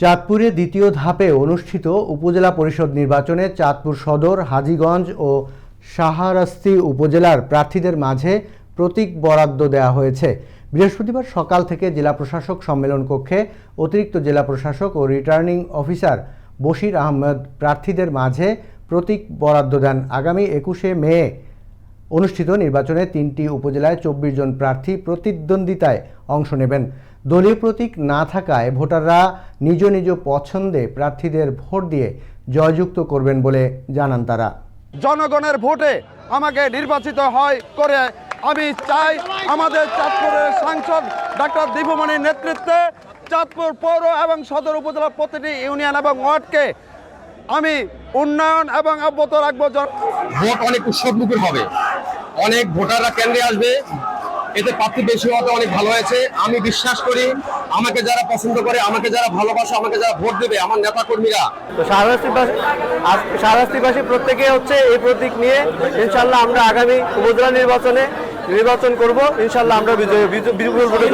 চাঁদপুরে দ্বিতীয় ধাপে অনুষ্ঠিত উপজেলা পরিষদ নির্বাচনে চাঁদপুর সদর, হাজীগঞ্জ ও সাহারাস্তি উপজেলার প্রার্থীদের মাঝে প্রতীক বরাদ্দ দেওয়া হয়েছে। বৃহস্পতিবার সকাল থেকে জেলা প্রশাসক সম্মেলন কক্ষে অতিরিক্ত জেলা প্রশাসক ও রিটার্নিং অফিসার বশির আহমেদ প্রার্থীদের মাঝে প্রতীক বরাদ্দ দেন। আগামী একুশে মে অনুষ্ঠিত নির্বাচনে তিনটি উপজেলায় চব্বিশ জন প্রার্থী প্রতিদ্বন্দ্বিতায় অংশ নেবেন। দলীয় প্রতীক না থাকায় ভোটাররা নিজ নিজ পছন্দে প্রার্থীদের ভোট দিয়ে জয়যুক্ত করবেন বলে জানান তারা। জনগণের ভোটে আমাকে নির্বাচিত হয় করে আমি চাই আমাদের চাঁদপুরের সাংসদ ডাক্তার দীপুমণির নেতৃত্বে চাঁদপুর পৌর এবং সদর উপজেলার প্রতিটি ইউনিয়ন এবং ওয়ার্ডকে আমি উন্নয়ন এবং অব্যাহত রাখব। ভোট অনেক উৎসবমুখর হবে। অনেক ভোটাররা কেন্দ্রে আসবে। এতে প্রার্থী বেশি হওয়াতে অনেক ভালো হয়েছে। আমি বিশ্বাস করি, আমাকে যারা পছন্দ করে, আমাকে যারা ভালোবাসে, আমাকে যারা ভোট দেবে, আমার নেতা কর্মীরা তো শাহরাস্তিবাসী প্রত্যেকে হচ্ছে এই প্রতীক নিয়ে ইনশাল্লাহ আমরা আগামী উপজেলা নির্বাচনে নির্বাচন করব। ইনশাল্লাহ আমরা বিজয় বিপুল ভোটে।